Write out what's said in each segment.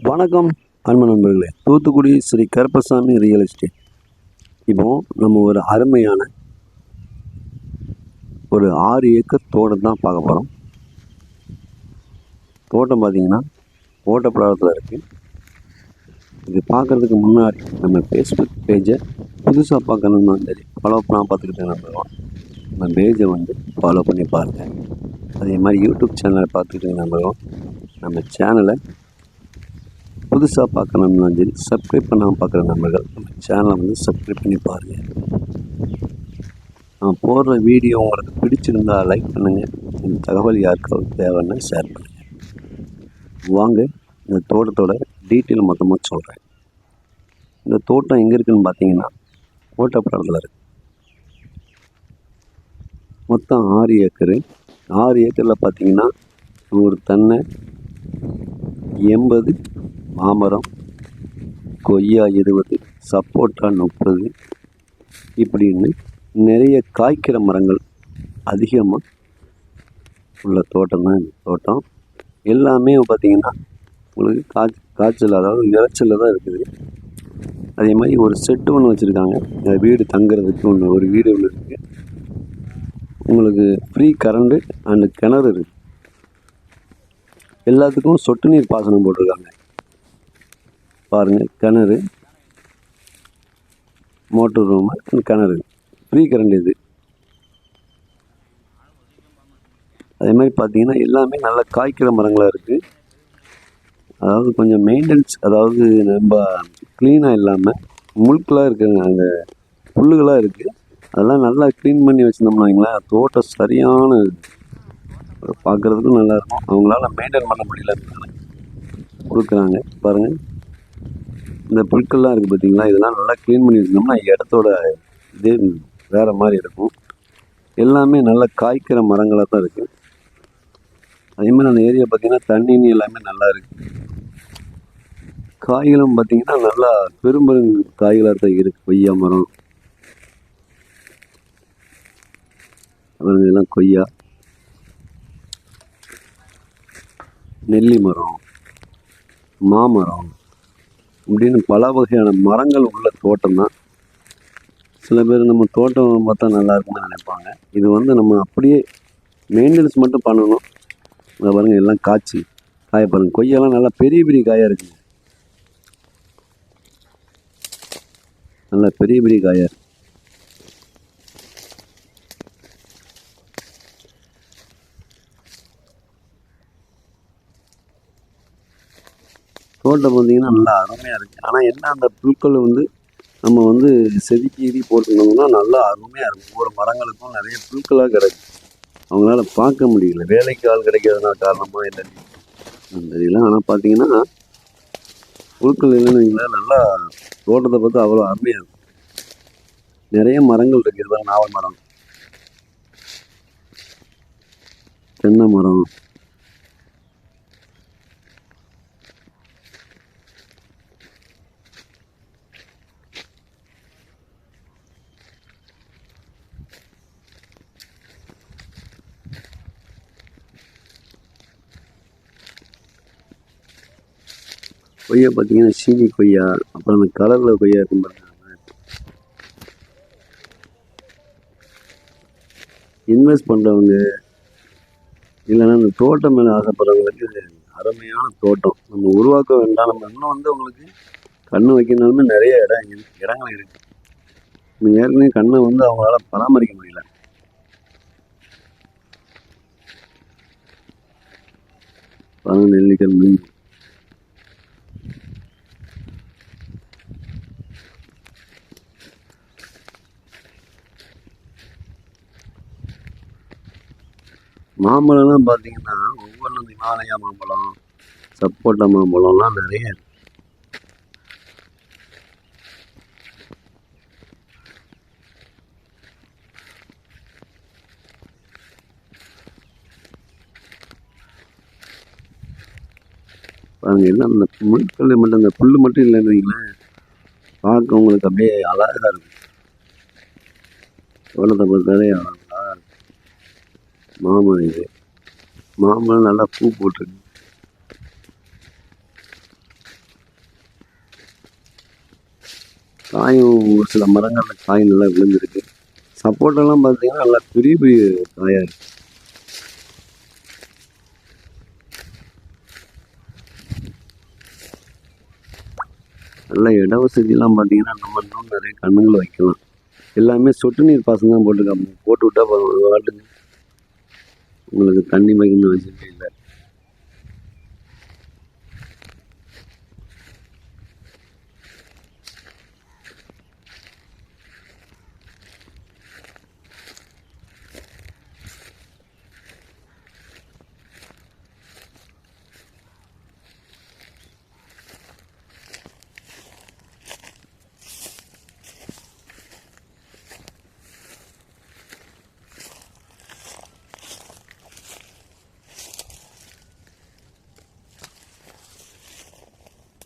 வணக்கம் அன்பு நண்பர்களே. தூத்துக்குடி ஸ்ரீ கருப்பசாமி ரியல் எஸ்டேட் இப்போ நம்ம ஒரு அருமையான ஒரு ஆறு ஏக்கர் தோட்டம் தான் பார்க்க போகிறோம் தோட்டம் பார்த்தீங்கன்னா ஓட்டப்படாதத்தில் இருக்குது இது பார்க்குறதுக்கு முன்னாடி நம்ம ஃபேஸ்புக் பேஜை புதுசாக பார்க்கணும்னா சரி ஃபாலோ பண்ணால் பார்த்துக்கிட்டு நம்புவோம் நம்ம பேஜை வந்து ஃபாலோ பண்ணி பாருங்கள் அதே மாதிரி யூடியூப் சேனலை பார்த்துக்கிட்டு நம்புவோம் நம்ம சேனலை புதுசாக பார்க்கணும்னா சரி சப்ஸ்கிரைப் பண்ணாமல் பார்க்குற நண்பர்கள் நம்ம சேனலை வந்து சப்ஸ்கிரைப் பண்ணி பாருங்கள் நான் போடுற வீடியோ உங்களுக்கு பிடிச்சிருந்தா லைக் பண்ணுங்கள் இந்த தகவல் யாருக்காவது தேவைன்னா ஷேர் பண்ணுங்கள் வாங்க இந்த தோட்டத்தோட டீட்டெயில் மொத்தமாக சொல்கிறேன் இந்த தோட்டம் எங்கே இருக்குதுன்னு பார்த்தீங்கன்னா ஓட்டப்படத்தில் இருக்கு. மொத்தம் ஆறு ஏக்கரு. ஆறு ஏக்கரில் பார்த்தீங்கன்னா ஒரு தென்னை எண்பது மாமரம் கொய்யா இருபது சப்போட்டா முப்பது இப்படின்னு நிறைய காய்க்கிற மரங்கள் அதிகமாக உள்ள தோட்டம் தான் இந்த தோட்டம். எல்லாமே பார்த்திங்கன்னா உங்களுக்கு காய்ச்ச காய்ச்சல் அதாவது விளைச்சலில் தான் இருக்குது. அதே மாதிரி ஒரு செட்டு ஒன்று வச்சுருக்காங்க. இந்த வீடு தங்குறதுக்கு ஒன்று ஒரு வீடு ஒன்று இருக்குது உங்களுக்கு ஃப்ரீ கரண்ட்டு அண்டு கிணறு இருக்குது எல்லாத்துக்கும் சொட்டு நீர் பாசனம் போட்டிருக்காங்க. பாருங்கள் கிணறு. மோட்டர் ரூமு கிணறு. ஃப்ரீ கரண்ட் இது. அதே மாதிரி பார்த்தீங்கன்னா எல்லாமே நல்ல காய்க்கிற மரங்களாக இருக்குது அதாவது கொஞ்சம் மெயின்டெனன்ஸ் அதாவது நம்ம க்ளீனாக இல்லாமல் முழுக்கெலாம் இருக்குங்க அந்த புல்லுகளாக இருக்குது அதெல்லாம் நல்லா க்ளீன் பண்ணி வச்சுருந்தோம்னா வைங்களேன் தோட்டம் சரியான பார்க்குறதுக்கும் நல்லாயிருக்கும் அவங்களால மெயின்டைன் பண்ண முடியலன்னு கொடுக்குறாங்க. பாருங்கள் இந்த புற்கள்லாம் இருக்குது பார்த்திங்களா இதெல்லாம் நல்லா க்ளீன் பண்ணி வச்சுருந்தோம்னா இடத்தோட இதே வேறு மாதிரி இருக்கும். எல்லாமே நல்லா காய்க்கிற மரங்களாக தான் இருக்குது அதே மாதிரி அந்த ஏரியா பார்த்திங்கன்னா தண்ணின்னு எல்லாமே நல்லா இருக்குது காய்களும் பார்த்தீங்கன்னா நல்லா பெரும்பெரும் காய்களாக தான் இருக்குது கொய்யா மரம். அப்புறம் இதெல்லாம் கொய்யா. நெல்லி மரம். மாமரம். அப்படின்னு பல வகையான மரங்கள் உள்ள தோட்டம் தான். சில பேர் நம்ம தோட்டம் பார்த்தா நல்லா இருக்கும்னு நினைப்பாங்க. இது வந்து நம்ம அப்படியே மெயின்டெனன்ஸ் மட்டும் பண்ணணும். அதை பாருங்கள் எல்லாம் காய்ச்சி காய பாருங்க. கொய்யெல்லாம் நல்லா பெரிய பெரிய காயாக இருக்குங்க. நல்லா பெரிய பெரிய காயாக இருக்குது தோட்டம் பார்த்தீங்கன்னா நல்லா அருமையாக இருக்குது ஆனால் என்ன அந்த புல்களை வந்து நம்ம வந்து செதுக்கி போட்டுருந்தோம்னா நல்லா அருமையாக இருக்கும். ஒவ்வொரு மரங்களுக்கும் நிறைய புல்களாக கிடைக்கும் அவங்களால பார்க்க முடியல. வேலைக்கு ஆள் கிடைக்காதனா காரணமாக இல்லை தெரியல ஆனால் பார்த்தீங்கன்னா புற்கள் இல்லைன்னு நல்லா தோட்டத்தை பார்த்து அவ்வளோ அருமையாக இருக்கும். நிறைய மரங்கள் இருக்குது நாவல் மரம். தென்னை மரம். கொய்யா பார்த்தீங்கன்னா சீனி கொய்யா அப்புறம் அந்த கலரில் கொய்யா இருக்கும் பாருங்க. இன்வெஸ்ட் பண்ணுறவங்க இல்லைன்னா இந்த தோட்டம் மேலே ஆசைப்படுறவங்களுக்கு அருமையான தோட்டம். நம்ம உருவாக்க வேண்டாம். நம்ம இன்னும் வந்து உங்களுக்கு கண்ணு வைக்கணும்னு நிறைய இடம் இடங்கள் இருக்குது நம்ம ஏற்கனவே கண்ணை வந்து அவங்களால பராமரிக்க முடியல. பணம் நெல்லிக்கல் மீன். மாம்பழம்லாம் பார்த்தீங்கன்னா ஒவ்வொன்றும் இமாலயா மாம்பழம் சப்போட்டா மாம்பழம்லாம் நிறைய இருக்கு. பாருங்க எல்லாம் இந்த முட்கள் மட்டும் இந்த புல் மட்டும் இல்லைன்னு வைங்களேன். பார்க்க உங்களுக்கு அப்படியே அழகாக இருக்கும். தோட்டத்தை பொறுத்தாலே மாமரம் இது. மாமரம் நல்லா பூ போட்டிருக்கு. காயும் ஒரு சில மரங்களில் காய் நல்லா விழுந்திருக்கு. சப்போட்டெல்லாம் பார்த்தீங்கன்னா நல்லா பெரிய பெரிய காயாக இருக்குது நல்ல இட வசதியெல்லாம் பார்த்தீங்கன்னா நம்ம இன்னும் நிறைய கண்ணுங்களை வைக்கலாம். எல்லாமே சொட்டு நீர் பாசனம் தான் போட்டுருக்காங்க. போட்டு விட்டா பாட்டுக்கு உங்களுக்கு தண்ணி மகிழ்ந்து வச்சுருக்கீங்க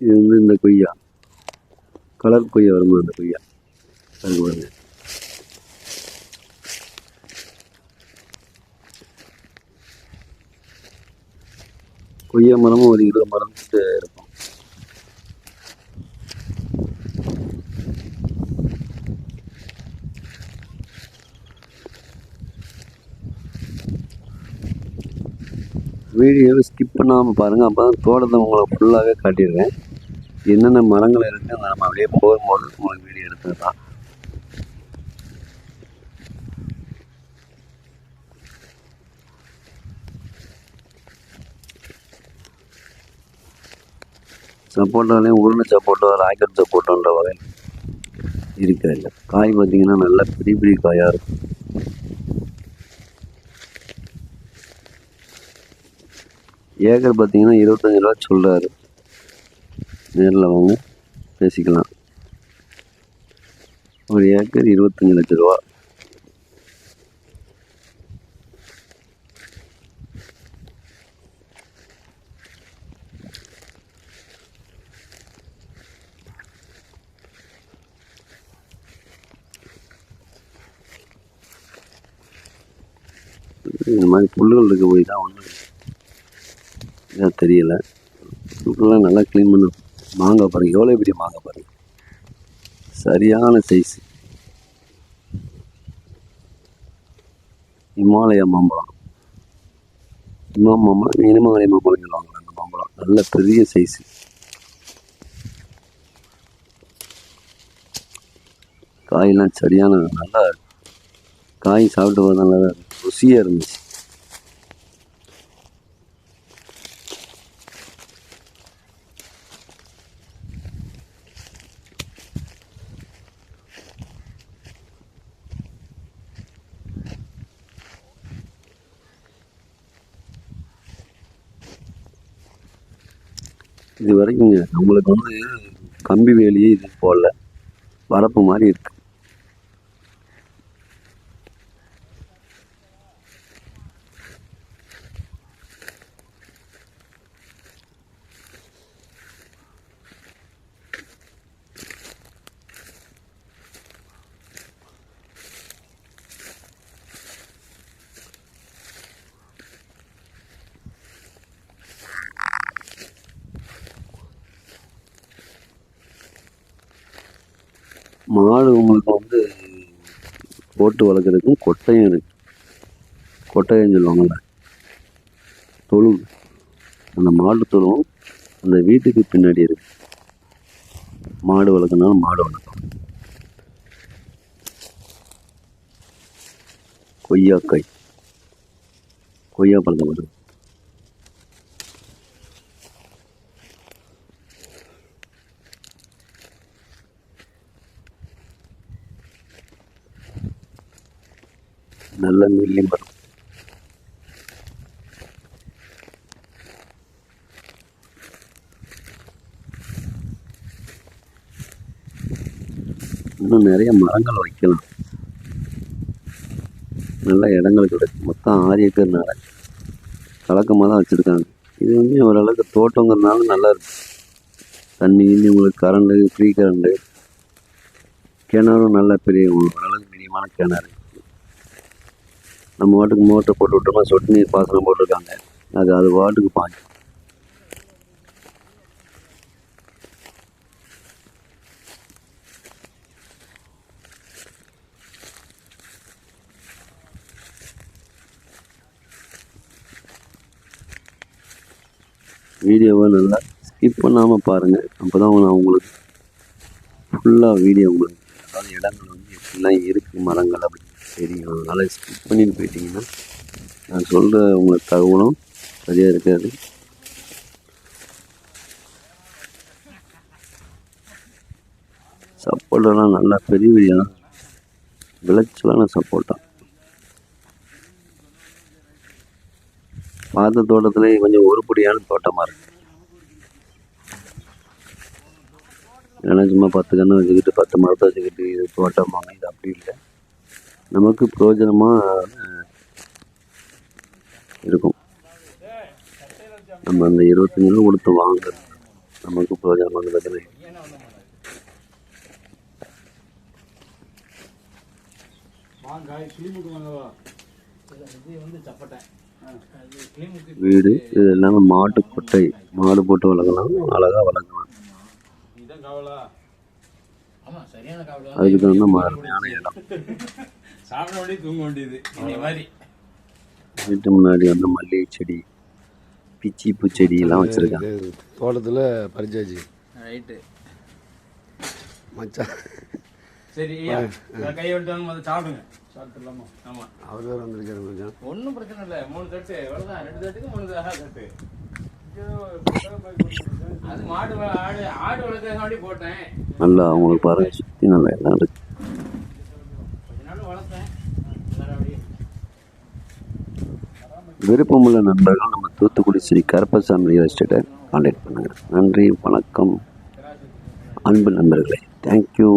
இது வந்து இந்த கொய்யா. கலர் கொய்யா வருமா அந்த கொய்யா. அது பாருங்க கொய்யா மரமும் ஒரு இருபது மரம் இருக்கும். வீடியோவை ஸ்கிப் பண்ணாமல் பாருங்கள் அப்போ தான் தோட்டத்தை உங்களை ஃபுல்லாகவே காட்டியிருக்கேன் என்னென்ன மரங்கள் இருக்குது அதை நம்ம அப்படியே போகும்போது உங்களுக்கு வீடியோ எடுத்துக்கலாம் சப்போட்டாலையும் உருண்டை சப்போட்டோ ராக்கெட் சப்போட்டோன்ற வகையில் இருக்குது. காய் பார்த்தீங்கன்னா நல்லா பெரிய பெரிய காயாக இருக்கும். ஏக்கர் பார்த்தீங்கன்னா இருபத்தஞ்சி ரூபா சொல்கிறாரு நேரில் வாங்க பேசிக்கலாம். ஒரு ஏக்கர் இருபத்தஞ்சி லட்ச ரூபா. இந்த மாதிரி புல்லுகள் இருக்க போய் தான் ஒன்றும் இதாக தெரியலை. இப்பெல்லாம் நல்லா க்ளீன் பண்ண மாங்காய் பாருங்க எவ்வளோ பெரிய மாங்காய் பாருங்க சரியான சைஸ் இமாலய மாம்பழம். இமா மாம்பழம் இனிமாலய மாம்பழம் சொல்லுவாங்க அந்த மாம்பழம். நல்ல பெரிய சைஸ் காயெல்லாம் சரியான நல்லா காய் சாப்பிட்டு போது நல்லா ருசியாக இருந்துச்சு. இது வரைக்குங்க நம்மளுக்கு வந்து கம்பி வேலியே இது போடல வரப்பு மாதிரி இருக்கு. மாடு உங்களுக்கு வந்து போட்டு வளர்க்குறதுக்கும் கொட்டையும் இருக்கு. கொட்டைன்னு சொல்லுவாங்கள்ல தொழு. அந்த மாடு தொழுவும். அந்த வீட்டுக்கு பின்னாடி இருக்கு. மாடு வளர்க்கனாலும் மாடு வளர்க்கலாம் கொய்யாக்காய். கொய்யா பழத்தை வருது நல்ல நெல்லி வரும். இன்னும் நிறைய மரங்கள் வைக்கலாம். நல்ல இடங்கள் கிடைக்கும். மொத்தம் ஆறு ஏக்கர்னால கலக்கமாக தான் வச்சுருக்காங்க. இது வந்து ஓரளவுக்கு தோட்டங்கிறதுனால நல்லா இருக்கு. தண்ணி கிண்ணி உங்களுக்கு கரண்டு ஃப்ரீ கரண்டு கிணறும் நல்ல பெரிய ஓரளவுக்கு மினிமான கிணறு. நம்ம வாட்டுக்கு மோட்டர் போட்டு விட்டுருமா சொட்டு நீர் பாசனம் போட்டிருக்காங்க. அது அது வாட்டுக்கு பாய் வீடியோவை நல்லா ஸ்கிப் பண்ணாமல் பாருங்கள் அப்போ தான் நான் உங்களுக்கு ஃபுல்லாக வீடியோ உங்களுக்கு அதாவது இடங்கள் வந்து எப்படிலாம் இருக்குது மரங்கள் அப்படின்னு சரிங்க அதனால் ஸ்கிப் பண்ணிட்டு போயிட்டீங்கன்னா நான் சொல்கிற உங்களுக்கு தகவலும் சரியாக இருக்காது. சப்போட்டாலாம் நல்லா பெரிய பெரிய விளைச்சலான சப்போட்டா பார்த்த தோட்டத்திலே கொஞ்சம் உருப்படியான தோட்டமாக இருக்கு. ஏன்னா சும்மா பத்து கன்று வச்சுக்கிட்டு பத்து மரத்தை வச்சுக்கிட்டு இது தோட்டமாங்க இது அப்படி இல்லை. நமக்கு பிரயோஜனமாக இருக்கும். நம்ம அந்த இருபத்தஞ்சு ரூபா கொடுத்து வாங்குறது நமக்கு பிரயோஜனமாக பிரச்சனை வீடு இது எல்லாமே மாட்டு கொட்டை மாடு போட்டு வளர்க்கலாம் அழகாக வளர்க்கலாம். அதுக்கு தகுந்த மாதிரியான இடம் சாப்பிட வேண்டியது தூங்க வேண்டியது. மாதிரி. வீட்டு முன்னாடி வந்து மல்லிகை செடி பிச்சி பூச்செடி எல்லாம் வச்சுருக்காங்க. தோட்டத்தில் பறிச்சாச்சு. ரைட்டு. மச்சான். சரி கையை விட்டு வந்து முதல்ல சாப்பிடுங்க. சாப்பிட்டுலாமா ஆமா. அவர் வேறு வந்திருக்காரு மச்சான். ஒன்றும் பிரச்சனை இல்லை. மூணு தட்டு. எவ்வளோதான் ரெண்டு தட்டுக்கு மூணு தட்டு. நல்லா அவங்களுக்கு பாருங்க சுற்றி நல்லா எல்லாம் இருக்கு. விருப்பமுள்ள நண்பர்கள் நம்ம தூத்துக்குடி ஸ்ரீ கருப்பசாமி ரியல் எஸ்டேட்டை கான்டாக்ட் பண்ணுங்கள் நன்றி வணக்கம். அன்பு நண்பர்களே தேங்க்யூ